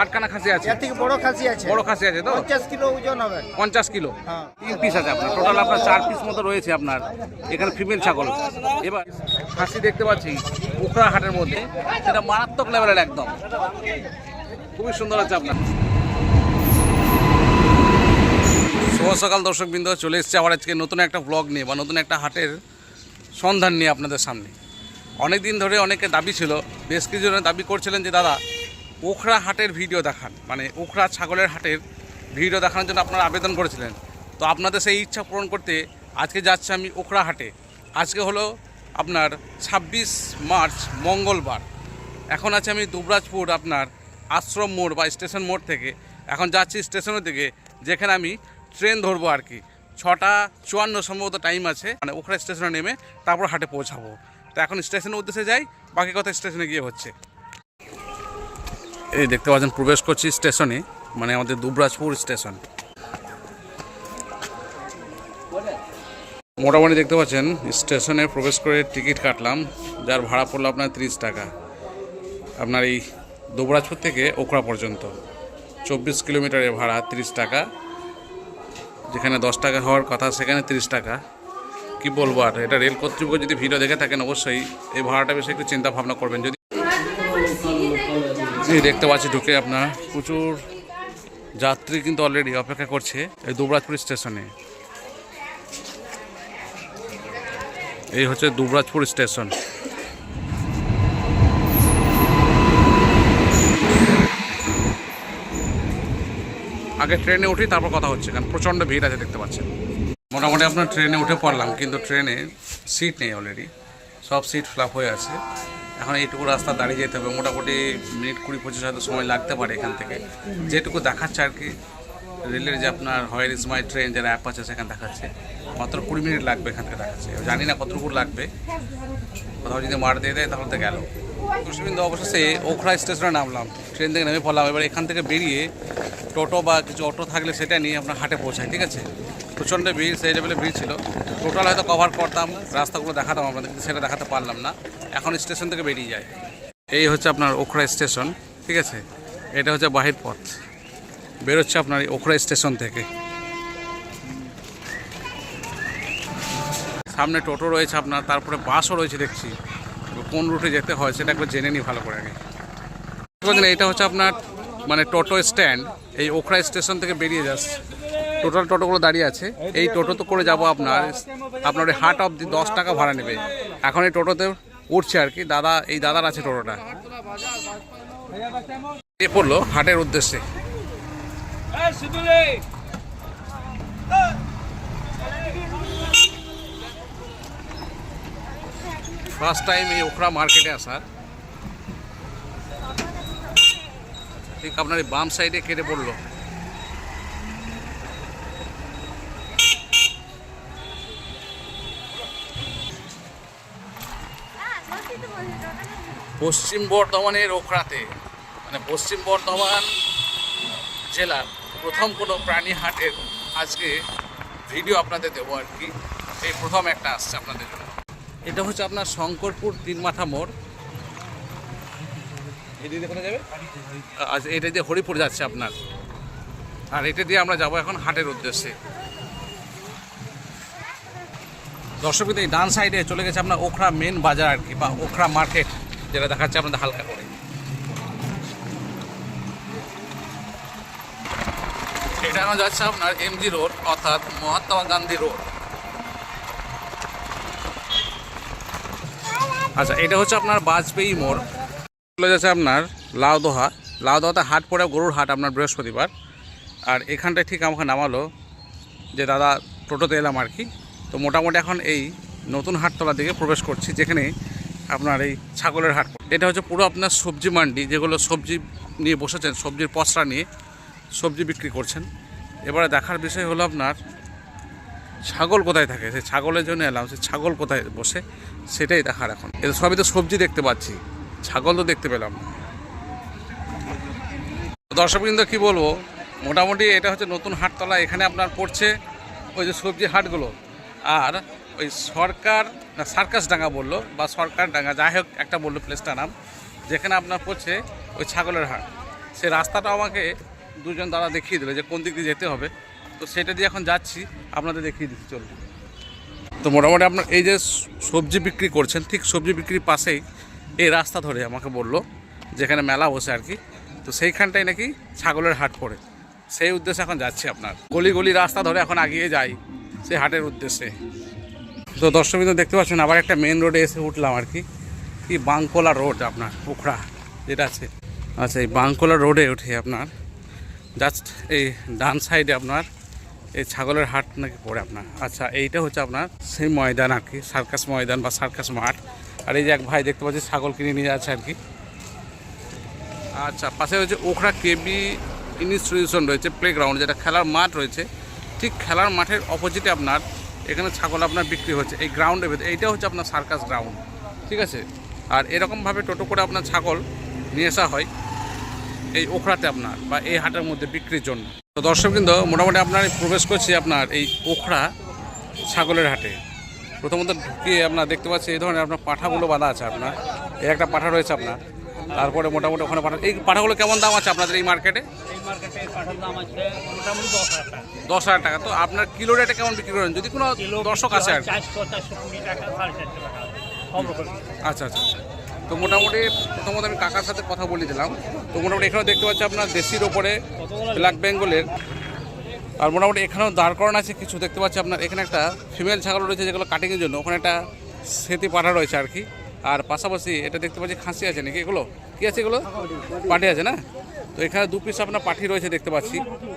আটখানা খাসি আছে? এর থেকে বড় খাসি আছে। বড় খাসি আছে তো? পঞ্চাশ কিলো ওজন হবে। পঞ্চাশ কিলো? হ্যাঁ। তিন পিস আছে আপনার। টোটাল আপনার চার পিস মতো রয়েছে আপনার। এখানে ফিমেল ছাগল। এবার খাসি দেখতে পাচ্ছি উখড়া হাটের মধ্যে। সেটা মারাত্মক লেভেলের একদম। খুবই সুন্দর আছে আপনার। শুভ সকাল দর্শক বিন্দু চলে এসেছে আবার আজকে নতুন একটা ব্লগ নিয়ে বা নতুন একটা হাটের সন্ধান নিয়ে আপনাদের সামনে। অনেক দিন ধরে অনেকে দাবি ছিল বেশ কিছু জনের দাবি করছিলেন যে দাদা ওখরা হাটের ভিডিও দেখান। মানে ওখরা ছাগলের হাটের ভিডিও দেখানোর জন্য আপনারা আবেদন করেছিলেন। তো আপনাদের সেই ইচ্ছা পূরণ করতে আজকে যাচ্ছি আমি ওখরা হাটে। আজকে হলো আপনার ছাব্বিশ মার্চ, মঙ্গলবার। এখন আছে আমি দুবরাজপুর আপনার আশ্রম মোড় বা স্টেশন মোড় থেকে। এখন যাচ্ছি স্টেশনের দিকে, যেখানে আমি ট্রেন ধরবো আর কি। ছটা চুয়ান্ন সম্ভবত টাইম আছে মানে ওখরা স্টেশনে নেমে তারপর হাটে পৌঁছাবো। তো এখন স্টেশনের উদ্দেশ্যে যাই, বাকি কথা স্টেশনে গিয়ে হচ্ছে। এই দেখতে পাচ্ছেন, প্রবেশ করছি স্টেশনে মানে আমাদের দুবরাজপুর স্টেশন। মোটামুটি দেখতে পাচ্ছেন, স্টেশনে প্রবেশ করে টিকিট কাটলাম, যার ভাড়া পড়ল আপনার তিরিশ টাকা। আপনার এই দুবরাজপুর থেকে ওখরা পর্যন্ত, চব্বিশ কিলোমিটারের ভাড়া তিরিশ টাকা, যেখানে দশ টাকা হওয়ার কথা, সেখানে তিরিশ টাকা। কি বলব আর, এটা রেল কর্তৃপক্ষ যদি ভিডিও দেখে থাকেন, অবশ্যই এই ভাড়াটা বেশি একটু চিন্তা ভাবনা করবেন। যদি এই দেখতে পাচ্ছি ঢুকে আপনার। প্রচুর যাত্রী কিন্তু অলরেডি অপেক্ষা করছে এই দুবরাজপুর স্টেশনে। এই হচ্ছে দুবরাজপুর স্টেশন। আগে ট্রেনে উঠি, তারপর কথা হচ্ছে, কারণ প্রচণ্ড ভিড় আছে দেখতে পাচ্ছেন। মোটামুটি আপনার ট্রেনে উঠে পড়লাম, কিন্তু ট্রেনে সিট নেই অলরেডি সব সিট ফ্লাপ হয়ে আছে। এখন এইটুকু রাস্তা দাঁড়িয়ে যেতে হবে। মোটামুটি মিনিট কুড়ি পঁচিশ হয়তো সময় লাগতে পারে এখান থেকে। যেটুকু দেখাচ্ছে আর কি, রেলের যে আপনার হোয়ার ইজ মাই ট্রেন যারা অ্যাপ আছে সেখানে দেখাচ্ছে। মাত্র কুড়ি মিনিট লাগবে এখান থেকে দেখাচ্ছে। জানি না কতটুকু লাগবে। কোথাও যদি মার দিয়ে দেয় তাহলে তো গেল। কুশবিন্দু অবশেষে ওখরা স্টেশনে নামলাম। ট্রেন থেকে নেমে পড়লাম। এবার এখান থেকে বেরিয়ে টোটো বা কিছু অটো থাকলে সেটা নিয়ে আপনার হাটে পৌঁছাই, ঠিক আছে? প্রচণ্ড ভিড়, সেই লেভেলে ভিড় ছিল। টোটাল হয়তো কভার করতাম, রাস্তাগুলো দেখাতাম আপনাদের, কিন্তু সেটা দেখাতে পারলাম না। এখন স্টেশন থেকে বেরিয়ে যায় এই হচ্ছে আপনার ওখরা স্টেশন, ঠিক আছে? এটা হচ্ছে বাহির পথ। বেরোচ্ছে আপনার ওখরা স্টেশন থেকে। সামনে টোটো রয়েছে আপনার, তারপরে বাসও রয়েছে দেখছি। কোন রুটে যেতে হয় সেটা একবার জেনে নিই ভালো করে আগে। এটা হচ্ছে আপনার মানে টোটো স্ট্যান্ড, এই ওখরা স্টেশন থেকে বেরিয়ে যাচ্ছে টোটাল টোটোগুলো দাঁড়িয়ে আছে। এই টোটো তো করে যাব আপনার আপনার ওই হাট অব্দি দশ টাকা ভাড়া নেবে। এখন এই টোটোতে উঠছে আর কি, দাদা, এই দাদার আছে টোটোটা। এ পড়ল হাটের উদ্দেশ্যে। ফার্স্ট টাইম এই ওখরা মার্কেটে আসার ঠিক আপনার এই বাম সাইডে কেটে পড়ল। পশ্চিম বর্ধমানের ওখরাতে মানে পশ্চিম বর্ধমান জেলার প্রথম কোনো প্রাণী হাটের আজকে ভিডিও আপনাদের দেবো আর কি। এই প্রথম একটা আসছে আপনাদের জন্য। এটা হচ্ছে আপনার শঙ্করপুর তিন মাথা মোড়। এদিকে দিয়ে যাবে? আজ এটা দিয়ে হরিপুর যাচ্ছে আপনার। আর এটা দিয়ে আমরা যাব এখন হাটের উদ্দেশ্যে। দর্শক এই ডান সাইডে চলে গেছে আপনার ওখরা মেন বাজার আর কি, বা ওখরা মার্কেট, যেটা দেখাচ্ছে আপনাদের হালকা করে। এটা যাচ্ছে আপনার এমজি রোড, অর্থাৎ মহাত্মা গান্ধী রোড। আচ্ছা এটা হচ্ছে আপনার বাজপেয়ী মোড়। চলে যাচ্ছে আপনার লাউদোহা। লাউদোহাতে হাট পড়ে, গরুর হাট আপনার বৃহস্পতিবার। আর এখানটায় ঠিক আমাকে নামালো যে দাদা টোটোতে এলাম আর কি। তো মোটামুটি এখন এই নতুন হাটতলার দিকে প্রবেশ করছি, যেখানে আপনার এই ছাগলের হাট এটা হচ্ছে পুরো আপনার সবজি মান্ডি, যেগুলো সবজি নিয়ে বসেছেন, সবজির পসরা নিয়ে সবজি বিক্রি করছেন। এবারে দেখার বিষয় হলো আপনার ছাগল কোথায় থাকে? সে ছাগলের জন্য এলাম সে ছাগল কোথায় বসে? সেটাই দেখার এখন। এটা সবই তো সবজি দেখতে পাচ্ছি। ছাগল তো দেখতে পেলাম দর্শকবৃন্দ কি বলব? মোটামুটি এটা হচ্ছে নতুন হাটতলা, এখানে আপনার পড়ছে ওই যে সবজি হাটগুলো। আর ওই সরকার, না, সার্কাস ডাঙ্গা বলল, বা সরকার ডাঙ্গা, যাই হোক, একটা বলল প্লেসটার নাম। যেখানে আপনার পড়ছে ওই ছাগলের হাট। সে রাস্তাটা আমাকে দুজন দাদা দেখিয়ে দিল যে কোন দিক দিয়ে যেতে হবে। তো সেটা দিয়ে এখন যাচ্ছি, আপনাদের দেখিয়ে দিচ্ছি, চলুন। তো মোটামুটি আপনার এই যে সবজি বিক্রি করছেন, ঠিক সবজি বিক্রির পাশেই এই রাস্তা ধরে আমাকে বলল, যেখানে মেলা বসে আর কি। তো সেইখানটায় নাকি ছাগলের হাট পড়ে। সেই উদ্দেশ্যে এখন যাচ্ছি আপনার। গলি গলি রাস্তা ধরে এখন আগিয়ে যাই সেই হাটের উদ্দেশ্যে। তো দর্শকবৃন্দ দেখতে পাচ্ছেন, আবার একটা মেন রোডে এসে উঠলাম আর কি। কি বাংকোলা রোড আপনার, পোখরা যেটা আছে। আচ্ছা এই বাংকোলা রোডে উঠে আপনার জাস্ট এই ডান সাইডে আপনার এই ছাগলের হাট নাকি পড়ে আপনার? আচ্ছা এইটা হচ্ছে আপনার সেই ময়দান আর কি, সার্কাস ময়দান বা সার্কাস মাঠ। আর এই যে এক ভাই দেখতে পাচ্ছি ছাগল কিনে নিয়ে যাচ্ছে আর কি। আচ্ছা পাশে হচ্ছে ওখরা কেবি ইনস্টিটিউশন রয়েছে প্লেগ্রাউন্ড যেটা খেলার মাঠ রয়েছে। ঠিক খেলার মাঠের অপোজিটে আপনার এখানে ছাগল আপনার বিক্রি হচ্ছে, এই গ্রাউন্ডের ভেতরে। এইটা হচ্ছে আপনার সার্কাস গ্রাউন্ড ঠিক আছে? আর এরকমভাবে টোটো করে আপনার ছাগল নিয়ে আসা হয়। এই ওখরাতে আপনার বা এই হাটের মধ্যে বিক্রির জন্য। তো দর্শক কিন্তু মোটামুটি আপনার প্রবেশ করছি আপনার এই ওখরা ছাগলের হাটে। প্রথমত ঢুকিয়ে আপনার দেখতে পাচ্ছি এই ধরনের আপনার পাঠাগুলো বাঁধা আছে আপনার। এই একটা পাঠা রয়েছে আপনার। তারপরে মোটামুটি ওখানে পাঠা এই পাঠাগুলো কেমন দাম আছে আপনাদের এই মার্কেটে? আছে দশ হাজার টাকা। তো আপনার কিলো রেটে কেমন বিক্রি করেন? যদি কোনো দর্শক আসে আর আচ্ছা আচ্ছা আচ্ছা। তো মোটামুটি প্রথমত আমি কাকার সাথে কথা বলে দিলাম। তো মোটামুটি এখানেও দেখতে পাচ্ছি আপনার দেশির ওপরে ব্ল্যাক বেঙ্গলের। আর মোটামুটি এখানেও দাঁড় করানো আছে কিছু। দেখতে পাচ্ছি আপনার এখানে একটা ফিমেল ছাগল রয়েছে যেগুলো কাটিংয়ের জন্য। ওখানে একটা সেতি পাঠা রয়েছে আর কি। আর পাশাপাশি এটা দেখতে পাচ্ছি খাসি আছে নাকি? এগুলো? কী আছে এগুলো? পাঠি আছে না? তো এখানে দু পিস আপনার পাঠি রয়েছে দেখতে পাচ্ছি।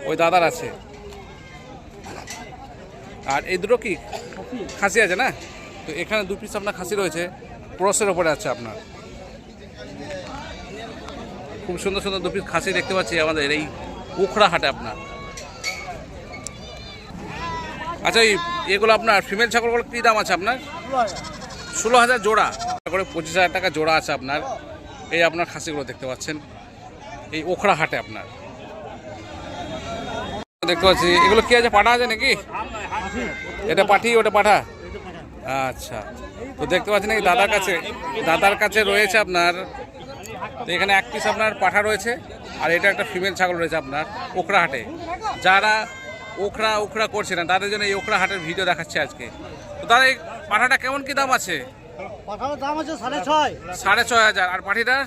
ওই দাদার আছে। আর এই দুটো কি? খাসি আছে না? তো এখানে দু পিস আপনার খাসি রয়েছে। ক্রসের ওপরে আছে আপনার। খুব সুন্দর সুন্দর দু পিস খাসি দেখতে পাচ্ছি আমাদের, এই উখড়া হাটে আপনার। আচ্ছা এই এগুলো আপনার ফিমেল ছাগলগুলো কী দাম আছে আপনার? ষোলো হাজার জোড়া। করে পঁচিশ হাজার টাকা জোড়া আছে আপনার। এই আপনার খাসিগুলো দেখতে পাচ্ছেন। এই ওখড়া হাটে আপনার। দেখতে পাচ্ছি, এগুলো কি আছে, পাঠা আছে নাকি? এটা পাঠি, ওটা পাঠা? আচ্ছা তো দেখতে পাচ্ছেন এই দাদার কাছে দাদার কাছে রয়েছে আপনার তো এখানে এক পিস আপনার পাঠা রয়েছে আর এটা একটা ফিমেল ছাগল রয়েছে আপনার ওখরা হাটে যারা ওখরা ওখরা করছে না তাদের জন্য এই ওখরা হাটের ভিডিও দেখাচ্ছে আজকে। তো দাদা এই পাঠাটা কেমন কি দাম আছে? সাড়ে ছয়। হাজার। আর পাঠিটার?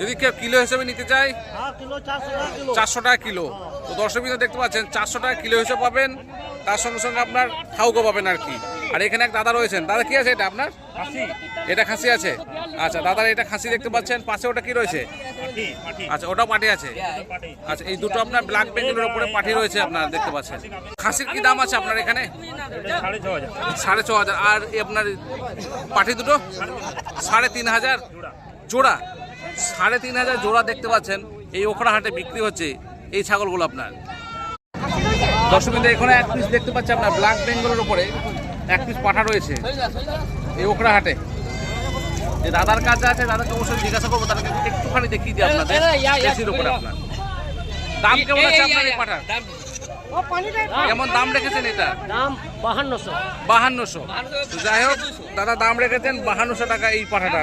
যদি কেউ কিলো হিসেবে নিতে চায়? হ্যাঁ চারশো টাকা কিলো। তো দর্শক দেখতে পাচ্ছেন চারশো টাকা কিলো হিসেবে পাবেন তার সঙ্গে সঙ্গে আপনার খাউকো পাবেন আর কি। আর এখানে এক দাদা রয়েছেন। দাদা কি আছে এটা আপনার? এটা খাসি আছে? আচ্ছা দাদার এটা খাসি দেখতে পাচ্ছেন। পাশে ওটা কি রয়েছে? আচ্ছা ওটাও পাটি আছে? আচ্ছা এই দুটো আপনার ব্ল্যাক বেঙ্গলের উপরে পাঠি রয়েছে আপনার দেখতে পাচ্ছেন। খাসির কি দাম আছে আপনার এখানে? সাড়ে ছ হাজার। আর আপনার পাঠি দুটো? সাড়ে তিন হাজার? জোড়া। সাড়ে তিন হাজার জোড়া দেখতে পাচ্ছেন। এই ওখরা হাটে বিক্রি হচ্ছে এই ছাগলগুলো আপনার। দর্শকবিন্দু এখানে এক পিস দেখতে পাচ্ছি আপনার ব্ল্যাক বেঙ্গলের উপরে। এক পিস পাঠা রয়েছে এই ওখরা হাটে যে দাদার কাছে আছে দাদাকে অবশ্যই জিজ্ঞাসা করব তাদেরকে একটুখানি দেখিয়ে দিই আপনাদের দেশির উপরে আপনার। দাম কেমন আছে আপনার এই পাঠার? কেমন দাম রেখেছেন এটা? দাম বাহান্নশো। বাহান্নশো। যাই হোক দাদা দাম রেখেছেন বাহান্নশো টাকা এই পাঠাটা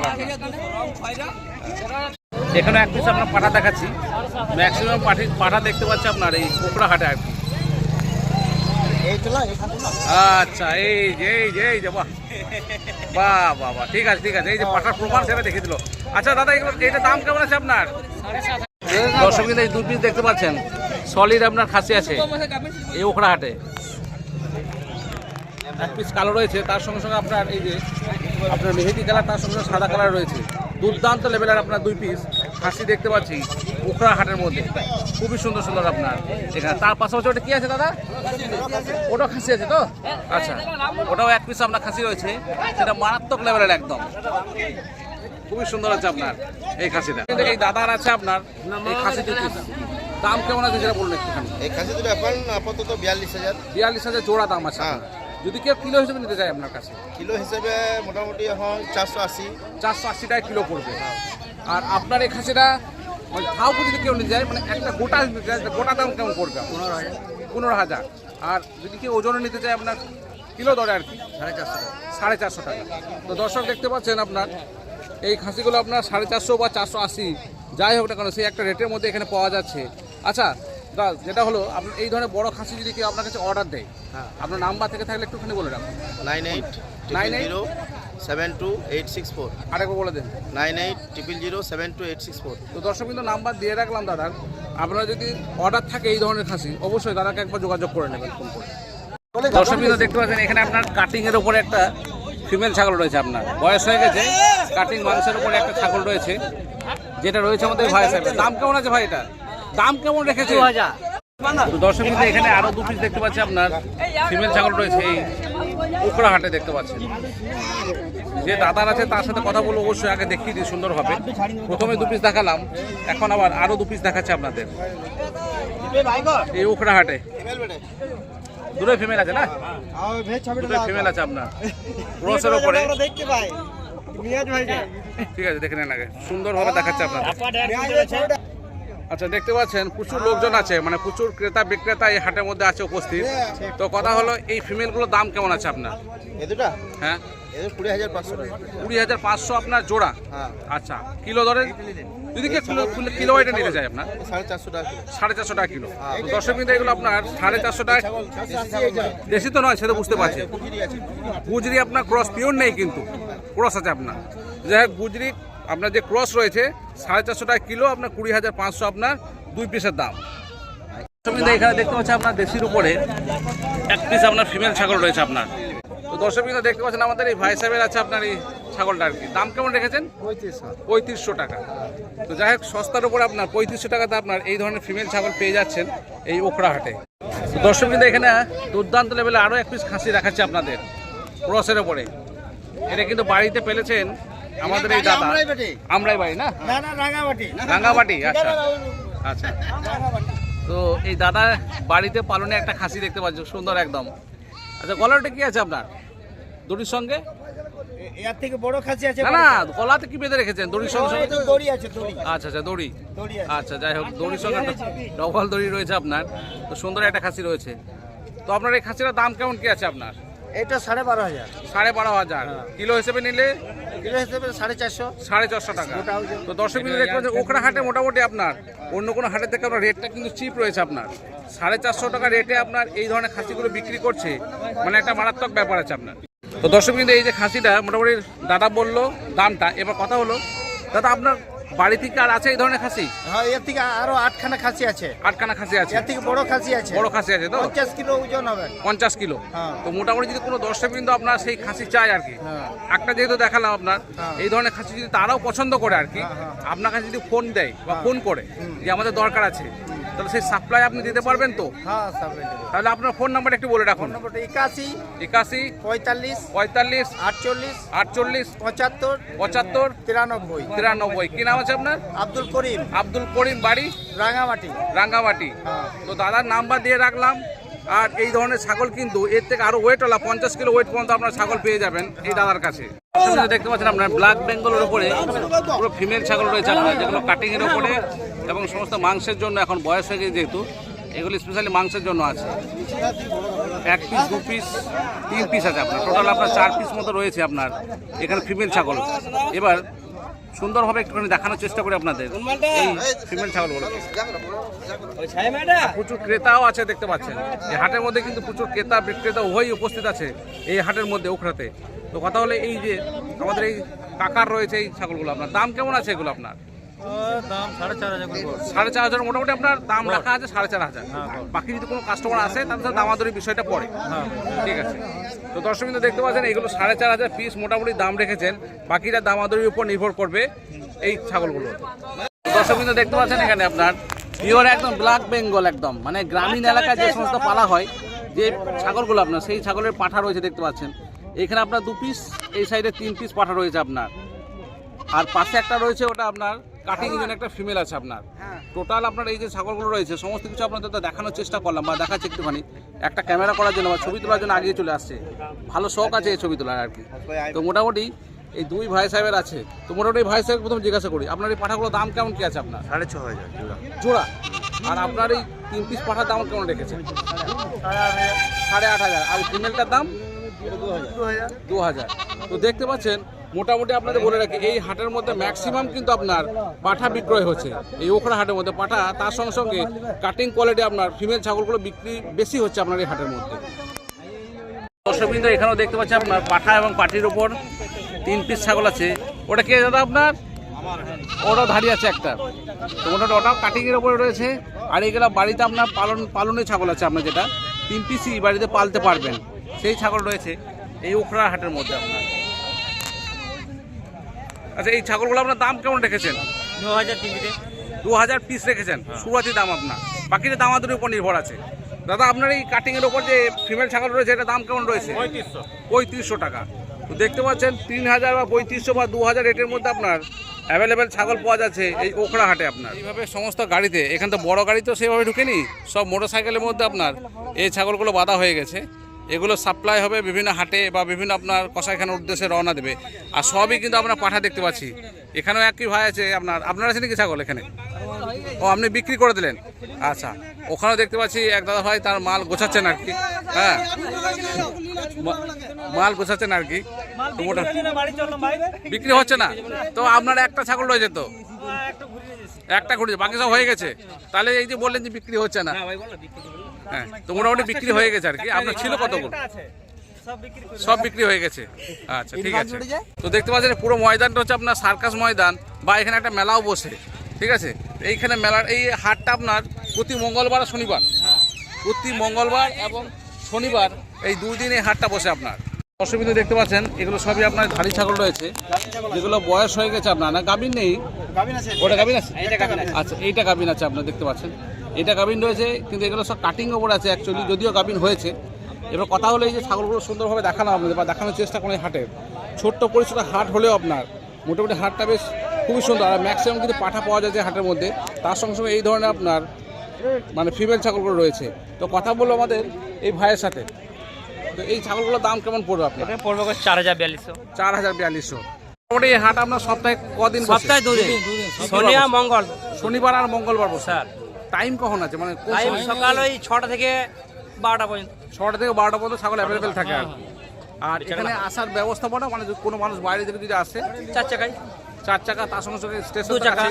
এখানে এক পিস আপনার পাঠা দেখাচ্ছি। ম্যাক্সিমাম পাঠি পাঠা দেখতে পাচ্ছি আপনার এই কোকড়া হাটে আর কি এই তোলা এখানে আচ্ছা এই যে এই যে এই যে, বাহ। বাহ বাহ ঠিক আছে ঠিক আছে। এই যে পাঠার প্রমাণ সেটা দেখে দিল। আচ্ছা দাদা, এগুলো এটা দাম কেমন আছে আপনার? দর্শক, কিন্তু এই পিস দেখতে পাচ্ছেন। সলিড আপনার খাসি আছে। এই ওখড়া হাটে এক পিস কালো রয়েছে, তার সঙ্গে সঙ্গে আপনার এই যে, আপনার মেহেদি কালার, তার সঙ্গে সাদা কালার রয়েছে। দুর্দান্ত লেভেলের আপনার দুই পিস খাসি দেখতে পাচ্ছি উখড়া হাটের মধ্যে। খুবই সুন্দর সুন্দর আপনার। এখানে তার পাশাপাশি ওটা কি আছে দাদা? ওটাও খাসি আছে তো? আচ্ছা ওটাও এক পিস আপনার খাসি রয়েছে। সেটা মারাত্মক লেভেলের একদম। খুবই সুন্দর আছে আপনার এই খাসিটা। কিন্তু এই দাদার আছে আপনার এই খাসি দাম কেমন আছে সেটা বলুন একটুখানি। এই খাসি দুটো এখন আপাতত বিয়াল্লিশ হাজার। বিয়াল্লিশ হাজার জোড়া দাম আছে হ্যাঁ। যদি কেউ কিলো হিসেবে নিতে চায় আপনার কাছে। কিলো হিসেবে মোটামুটি এখন চারশো আশি। চারশো আশি টাকা কিলো পড়বে। আর আপনার এই খাসিটা খাও যদি কেউ নিতে যায় মানে একটা গোটা গোটা দাম কেমন পড়বে? পনেরো হাজার। পনেরো হাজার। আর যদি কেউ ওজনে নিতে চায় আপনার কিলো দরে আর কি? সাড়ে চারশো সাড়ে চারশো টাকা। তো দর্শক দেখতে পাচ্ছেন আপনার এই খাসিগুলো আপনার সাড়ে চারশো বা চারশো আশি যাই হোক না কেন সেই একটা রেটের মধ্যে এখানে পাওয়া যাচ্ছে। আচ্ছা দা যেটা হলো আপনার এই ধরনের বড় খাসি যদি কেউ আপনার কাছে অর্ডার দেয় হ্যাঁ। আপনার নাম্বার থেকে থাকলে একটুখানি বলে রাখুন। Nine eight Nine eight? Seven two eight six four. আরেকবার বলে দেন। Nine eight triple zero seven two eight six four. তো দর্শক কিন্তু নাম্বার দিয়ে রাখলাম দাদার আপনারা যদি অর্ডার থাকে এই ধরনের খাসি অবশ্যই দাদাকে একবার যোগাযোগ করে নেবেন। ফোন করে দর্শক কিন্তু দেখতে পাচ্ছেন এখানে আপনার কাটিং এর উপরে একটা ফিমেল ছাগল রয়েছে আপনার। বয়স হয়ে গেছে কাটিং মাংসের উপরে একটা ছাগল রয়েছে যেটা রয়েছে আমাদের ভাই সাহেবের। দাম কেমন আছে ভাই এটা? দাম কেমন রেখেছে? তো দর্শক কিন্তু এখানে আরও দু পিস দেখতে পাচ্ছি আপনার। ফিমেল ছাগল রয়েছে এই উকড়া হাটে দেখতে পাচ্ছেন যে দাদার আছে তার সাথে কথা বলব অবশ্যই আগে দেখিয়ে দিই সুন্দরভাবে প্রথমে দু পিস দেখালাম এখন আবার আরও দু পিস দেখাচ্ছে আপনাদের। এই উকড়া হাটে দুটোই ফিমেল আছে না? দুটোই ফিমেল আছে আপনার। ক্রসের ওপরে ঠিক আছে দেখে নেন আগে। সুন্দরভাবে দেখাচ্ছে আপনাদের। আচ্ছা দেখতে পাচ্ছেন প্রচুর লোকজন আছে মানে প্রচুর ক্রেতা বিক্রেতা এই হাটের মধ্যে আছে উপস্থিত। তো কথা হলো এই ফিমেলগুলোর দাম কেমন আছে আপনার? হ্যাঁ? কুড়ি হাজার পাঁচশো আপনার জোড়া? হ্যাঁ। আচ্ছা কিলো যদি কিলো কিলো নিতে চাই আপনার? সাড়ে চারশো টাকা কিলো। দর্শক কিন্তু এগুলো আপনার সাড়ে চারশো টাকা তো নয় সেটা বুঝতে পারছি। গুজরি আপনার ক্রস পিওর নেই কিন্তু। ক্রস আছে আপনার। যাই হোক গুজরি আপনার যে ক্রস রয়েছে সাড়ে চারশো টাকা কিলো আপনার কুড়ি হাজার পাঁচশো আপনার দুই পিসের দাম। দর্শকবৃন্দ, এখানে দেখতে পাচ্ছি আপনার দেশির উপরে এক পিস আপনার ফিমেল ছাগল রয়েছে আপনার। তো দর্শকবৃন্দ দেখতে পাচ্ছেন আমাদের এই ভাই সাহেবের আছে আপনার এই ছাগলটা আর কি। দাম কেমন রেখেছেন? পঁয়ত্রিশশো টাকা। তো যাই হোক সস্তার উপরে আপনার পঁয়ত্রিশশো টাকাতে আপনার এই ধরনের ফিমেল ছাগল পেয়ে যাচ্ছেন এই ওকরা হাটে দর্শক কিন্তু এখানে দুর্দান্ত লেভেলে আরও এক পিস খাসি রাখাচ্ছে আপনাদের। ক্রসের ওপরে এটা কিন্তু বাড়িতে পেলেছেন আমাদের এই দাদা। আমরাই বাড়ি না? না না রাঙামাটি রাঙ্গামাটি আচ্ছা। আচ্ছা। তো এই দাদা বাড়িতে পালনে একটা খাসি দেখতে পাচ্ছ সুন্দর একদম। আচ্ছা গলাটা কি আছে আপনার? দড়ির সঙ্গে? এর থেকে বড় খাসি আছে না না গলাতে কি বেঁধে রেখেছেন? দড়ির সঙ্গে সঙ্গে? দড়ি আছে দড়ি। আচ্ছা আচ্ছা দড়ি। দড়ি আছে। আচ্ছা যাই হোক দড়ির সঙ্গে ডবল দড়ি রয়েছে আপনার। তো সুন্দর একটা খাসি রয়েছে। তো আপনার এই খাসিটার দাম কেমন কি আছে আপনার? এটা সাড়ে বারো হাজার। সাড়ে বারো হাজার। কিলো হিসেবে নিলে কিলো হিসেবে সাড়ে চারশো। সাড়ে চারশো টাকা। তো দর্শক হাটে মোটামুটি আপনার অন্য কোনো হাটের থেকে আপনার রেটটা কিন্তু চিপ রয়েছে আপনার। সাড়ে চারশো টাকা রেটে আপনার এই ধরনের খাসিগুলো বিক্রি করছে মানে একটা মারাত্মক ব্যাপার আছে আপনার। তো দর্শক এই যে খাসিটা মোটামুটি দাদা বলল দামটা এবার কথা হলো দাদা আপনার বাড়ি থেকে আর আছে এই ধরনের খাসি? হ্যাঁ এর থেকে আরও আটখানা খাসি আছে। আটখানা খাসি আছে। এর থেকে বড় খাসি আছে। বড় খাসি আছে তো? পঞ্চাশ কিলো ওজন হবে। পঞ্চাশ কিলো? হ্যাঁ। তো মোটামুটি যদি কোনো দর্শক বিন্দু আপনার সেই খাসি চাই আর কি। হ্যাঁ। একটা যেহেতু দেখালাম আপনার হ্যাঁ। এই ধরনের খাসি যদি তারাও পছন্দ করে আর কি। আপনার কাছে যদি ফোন দেয় বা ফোন করে যে আমাদের দরকার আছে তাহলে সেই সাপ্লাই আপনি দিতে পারবেন তো? হ্যাঁ তাহলে আপনার ফোন নাম্বার একটু বলে রাখুন। নম্বরটা একাশি একাশি পঁয়তাল্লিশ পঁয়তাল্লিশ আটচল্লিশ আটচল্লিশ পঁচাত্তর পঁচাত্তর তিরানব্বই। তিরানব্বই। কি নাম আছে আপনার? আব্দুল করিম। আব্দুল করিম বাড়ি? রাঙামাটি। রাঙ্গামাটি হ্যাঁ। তো দাদার নাম্বার দিয়ে রাখলাম। আর এই ধরনের ছাগল কিন্তু এর থেকে আরও ওয়েট হলা, পঞ্চাশ কিলো ওয়েট পর্যন্ত আপনার ছাগল পেয়ে যাবেন এই দাদার কাছে। দেখতে পাচ্ছেন আপনার ব্ল্যাক বেঙ্গলের উপরে পুরো ফিমেল ছাগল রয়েছে যেগুলো কাটিং এর উপরে এবং সমস্ত মাংসের জন্য এখন বয়স হয়ে গেছে যেহেতু, এগুলি স্পেশালি মাংসের জন্য আছে। এক পিস দু পিস তিন পিস আছে আপনার। টোটাল আপনার চার পিস মতো রয়েছে আপনার এখানে ফিমেল ছাগল। এবার সুন্দরভাবে একটুখানি দেখানোর চেষ্টা করি আপনাদের। এই ফিমেল ছাগলগুলো প্রচুর ক্রেতাও আছে দেখতে পাচ্ছেন। এই হাটের মধ্যে কিন্তু প্রচুর ক্রেতা বিক্রেতা উভয়ই উপস্থিত আছে এই হাটের মধ্যে ওখরাতে। তো কথা হলে এই যে আমাদের এই কাকার রয়েছে এই ছাগলগুলো। আপনার দাম কেমন আছে এগুলো আপনার? দাম সাড়ে চার হাজার সাড়ে চার হাজার মোটামুটি আপনার দাম রাখা আছে সাড়ে চার হাজার। বাকি যদি কোনো কাস্টমার আসে তাহলে দামাদরি বিষয়টা পড়ে। ঠিক আছে। তো দর্শক কিন্তু দেখতে পাচ্ছেন এগুলো সাড়ে চার হাজার পিস মোটামুটি দাম রেখেছেন। বাকিটা দামাদরির উপর নির্ভর করবে এই ছাগলগুলো। দর্শক কিন্তু দেখতে পাচ্ছেন এখানে আপনার পিওর একদম ব্ল্যাক বেঙ্গল একদম। মানে গ্রামীণ এলাকায় যে সমস্ত পালা হয় যে ছাগলগুলো আপনার সেই ছাগলের পাঠা রয়েছে দেখতে পাচ্ছেন। এখানে আপনার দু পিস এই সাইডে তিন পিস পাঠা রয়েছে আপনার। আর পাশে একটা রয়েছে ওটা আপনার কাটিং জন্য একটা ফিমেল আছে আপনার। টোটাল আপনার এই যে ছাগলগুলো রয়েছে সমস্ত কিছু আপনাদের তো দেখানোর চেষ্টা করলাম বা দেখাচ্ছি একটুখানি। একটা ক্যামেরা করার জন্য বা ছবি তোলার জন্য আগিয়ে চলে আসছে। ভালো শখ আছে এই ছবি তোলার আর কি। তো মোটামুটি এই দুই ভাই সাহেবের আছে। তো মোটামুটি ভাই সাহেব প্রথম জিজ্ঞাসা করি আপনার এই পাঠাগুলোর দাম কেমন কি আছে আপনার? সাড়ে ছ হাজার জোড়া। আর আপনার এই তিন পিস পাঠার দাম কেমন রেখেছেন সাড়ে আট হাজার। আর ফিমেলটার দাম? দু হাজার। দু হাজার। তো দেখতে পাচ্ছেন মোটামুটি আপনাদের বলে রাখি, এই হাটের মধ্যে ম্যাক্সিমাম কিন্তু আপনার পাঠা বিক্রয় হচ্ছে। এই ওখরা হাটের মধ্যে পাঠা, তার সঙ্গে সঙ্গে কাটিং কোয়ালিটি আপনার ফিমেল ছাগলগুলো বিক্রি বেশি হচ্ছে আপনার এই হাটের মধ্যে। দর্শকবৃন্দ, এখানেও দেখতে পাচ্ছি আপনার পাঠা এবং পাটির ওপর তিন পিস ছাগল আছে। ওটা কে দাদা আপনার? ওটাও দাঁড়িয়ে আছে একটা। তো মোটামুটি ওটাও কাটিংয়ের ওপরে রয়েছে। আর এইগুলো বাড়িতে আপনার পালন, পালনের ছাগল আছে আপনার যেটা। তিন পিসই বাড়িতে পালতে পারবেন। সেই ছাগল রয়েছে এই উখড়া হাটের মধ্যে আপনার। আচ্ছা এই ছাগলগুলো আপনার দাম কেমন রেখেছেন? দু হাজার টিকিটে দু হাজার পিস রেখেছেন শুরুয়াতি দাম আপনার। বাকিটা দামাদের উপর নির্ভর আছে। দাদা আপনার এই কাটিংয়ের উপর যে ফিমেল ছাগল রয়েছে এটা দাম কেমন রয়েছে? পঁয়ত্রিশশো। পঁয়ত্রিশশো টাকা। তো দেখতে পাচ্ছেন তিন হাজার বা পঁয়ত্রিশশো বা দু হাজার রেটের মধ্যে আপনার অ্যাভেলেবেল ছাগল পাওয়া যাচ্ছে এই ওখড়া হাটে আপনার। এইভাবে সমস্ত গাড়িতে এখান তো বড় গাড়ি তো সেভাবে ঢুকেনি সব মোটর সাইকেলের মধ্যে আপনার এই ছাগলগুলো বাঁধা হয়ে গেছে। এগুলো সাপ্লাই হবে বিভিন্ন হাটে বা বিভিন্ন আপনার কষাইখানার উদ্দেশ্যে রওনা দেবে। আর সবই কিন্তু আমরা পাঠা দেখতে পাচ্ছি। এখানেও একই ভাই আছে আপনার আপনার আছে নাকি ছাগল এখানে? ও আপনি বিক্রি করে দিলেন। আচ্ছা ওখানেও দেখতে পাচ্ছি এক দাদা ভাই তার মাল গোছাচ্ছেন আর কি। হ্যাঁ মাল গোছাচ্ছেন আর কি। বিক্রি হচ্ছে না। তো আপনার একটা ছাগল রয়েছে তো? একটু ঘুরিয়ে একটা ঘুরেছে বাকি সব হয়ে গেছে? তাহলে এই যে বললেন যে বিক্রি হচ্ছে না। হ্যাঁ তো মোটামুটি বিক্রি হয়ে গেছে আর কি। আপনার ছিল কতগুলো? সব বিক্রি করে সব বিক্রি হয়ে গেছে। আচ্ছা ঠিক আছে। তো দেখতে পাচ্ছেন পুরো ময়দানটা হচ্ছে আপনার সার্কাস ময়দান বা এখানে একটা মেলাও বসে ঠিক আছে? এইখানে মেলার এই হাটটা আপনার প্রতি মঙ্গলবার আর শনিবার। প্রতি মঙ্গলবার এবং শনিবার এই দুই দিন এই হাটটা বসে আপনার। অসুবিধা দেখতে পাচ্ছেন এগুলো সবই আপনার ধাড়ি ছাগল রয়েছে যেগুলো বয়স হয়ে গেছে আপনার। না গাবিন নেই? ওটা গাভিন আছে? আচ্ছা এইটা গাভিন আছে আপনার দেখতে পাচ্ছেন। এটা গাভিন রয়েছে কিন্তু এগুলো সব কাটিং ওপর আছে অ্যাকচুয়ালি যদিও গাভিন হয়েছে। এবার কথা হলো এই যে ছাগলগুলো সুন্দরভাবে দেখানো আপনাদের বা দেখানোর চেষ্টা করেন হাটের। ছোট্ট পরিচিত হাট হলেও আপনার মোটামুটি হাটটা বেশ খুবই সুন্দর। আর ম্যাক্সিমাম কিন্তু পাঠা পাওয়া যায় যে হাটের মধ্যে। তার সঙ্গে সঙ্গে এই ধরনের আপনার মানে ফিমেল ছাগলগুলো রয়েছে। তো কথা বলল আমাদের এই ভাইয়ের সাথে। তো এই ছাগলগুলোর দাম কেমন পড়বে আপনার? পড়বে কত চার হাজার বিয়াল্লিশশো। চার হাজার বিয়াল্লিশশো। মোটামুটি এই হাট আপনার সপ্তাহে কদিন সপ্তাহে দুদিন। শনি আর মঙ্গল শনিবার আর মঙ্গলবার বসে। স্যার। টাইম কখন আছে? মানে টাইম সকাল ওই ছটা থেকে বারোটা পর্যন্ত। ছটা থেকে বারোটা পর্যন্ত ছাগল অ্যাভেলেবেল থাকে আর কি। আর এখানে আসার ব্যবস্থাপনা মানে কোনো মানুষ বাইরে থেকে যদি আসে চার চাকায়। চার চাকা তার সঙ্গে সঙ্গে স্টেশন চাকা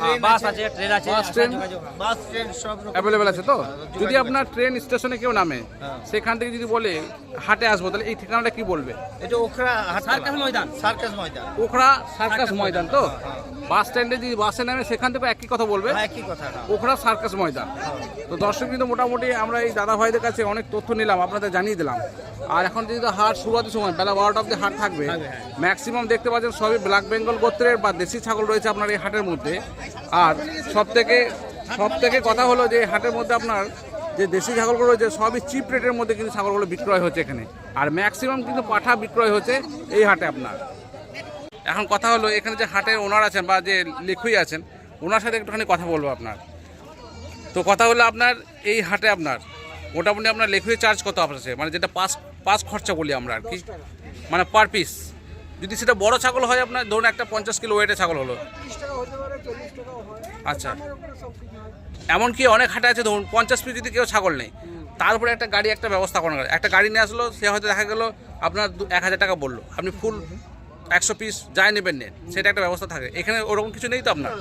হ্যাঁ, বাস আছে ট্রেন আছে বাস, ট্রেন। বাস ট্রেন সব অ্যাভেলেবেল আছে তো? যদি আপনার ট্রেন স্টেশনে কেউ নামে সেখান থেকে যদি বলে হাটে আসব তাহলে এই ঠিকানাটা কি বলবে? এটা ওখরা সার্কাস ময়দান। সার্কাস ময়দান। ওখরা সার্কাস ময়দান তো? বাস স্ট্যান্ডে যদি বাসে নামে সেখান থেকে একই কথা বলবে? হ্যাঁ একই কথা ওখরা সার্কাস ময়দান। তো দর্শক কিন্তু মোটামুটি আমরা এই দাদা ভাইদের কাছে অনেক তথ্য নিলাম আপনাদের জানিয়ে দিলাম। আর এখন যেহেতু হাট শুরুয়াতি সময় বেলা বারোটা অব্দি হাট থাকবে। ম্যাক্সিমাম দেখতে পাচ্ছেন সবই ব্ল্যাক বেঙ্গল গোত্রের বা দেশি ছাগল রয়েছে আপনার এই হাটের মধ্যে। আর সব থেকে সব থেকে কথা হলো যে হাটের মধ্যে আপনার যে দেশি ছাগলগুলো রয়েছে সবই চিপ রেটের মধ্যে কিন্তু ছাগলগুলো বিক্রয় হচ্ছে এখানে। আর ম্যাক্সিমাম কিন্তু পাঠা বিক্রয় হচ্ছে এই হাটে আপনার। এখন কথা হলো, এখানে যে হাটের ওনার আছেন বা যে লিখুই আছেন, ওনার সাথে একটুখানি কথা বলব আপনার। তো কথা হলো আপনার, এই হাটে আপনার, মোটামুটি আপনার লেখুয়ে চার্জ কত আছে? মানে যেটা পাস পাস খরচা বলি আমরা আর কি। মানে পার পিস যদি সেটা বড় ছাগল হয় আপনার, ধরুন একটা পঞ্চাশ কিলো ওয়েটের ছাগল হলো। আচ্ছা। এমনকি অনেক হাটে আছে, ধরুন পঞ্চাশ পিস যদি কেউ ছাগল নেই তারপরে একটা গাড়ি একটা ব্যবস্থা করা, একটা গাড়ি নিয়ে আসলো, সে হয়তো দেখা গেলো, আপনার এক হাজার টাকা বলল। আপনি ফুল একশো পিস যাই নেবেন নেন সেটা একটা ব্যবস্থা থাকে। এখানে ওরকম কিছু নেই তো আপনার?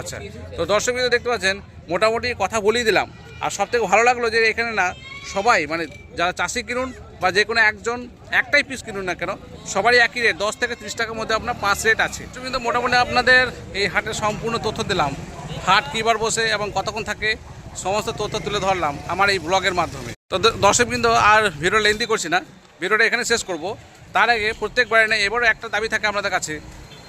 আচ্ছা। তো দর্শক বিন্দু দেখতে পাচ্ছেন মোটামুটি কথা বলেই দিলাম। আর সব থেকে ভালো লাগল যে এখানে না সবাই মানে যারা চাষি কিনুন বা যে কোনো একজন একটাই পিস কিনুন না কেন সবারই একই রেট দশ থেকে ত্রিশ টাকার মধ্যে আপনার পাঁচ রেট আছে। তো কিন্তু মোটামুটি আপনাদের এই হাটের সম্পূর্ণ তথ্য দিলাম। হাট কীবার বসে এবং কতক্ষণ থাকে সমস্ত তথ্য তুলে ধরলাম আমার এই ব্লগের মাধ্যমে। তো দর্শক আর ভিডিও লেন্দি করছি না। ভিডিওটা এখানে শেষ করব। তার আগে প্রত্যেকবারে না, এবারও একটা দাবি থাকে আপনাদের কাছে।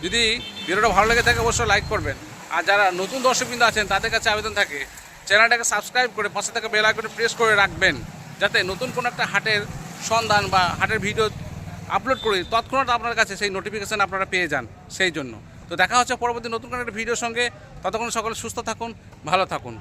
যদি ভিডিওটা ভালো লেগে থাকে, অবশ্যই লাইক করবেন। আর যারা নতুন দর্শকবৃন্দ আছেন, তাদের কাছে আবেদন থাকে, চ্যানেলটাকে সাবস্ক্রাইব করে পাশে থেকে বেল আইকনে প্রেস করে রাখবেন, যাতে নতুন কোনো একটা হাটের সন্ধান বা হাটের ভিডিও আপলোড করি তৎক্ষণাৎ আপনার কাছে সেই নোটিফিকেশান আপনারা পেয়ে যান, সেই জন্য। তো দেখা হচ্ছে পরবর্তী নতুন কোনো একটা ভিডিওর সঙ্গে। ততক্ষণ সকলে সুস্থ থাকুন, ভালো থাকুন।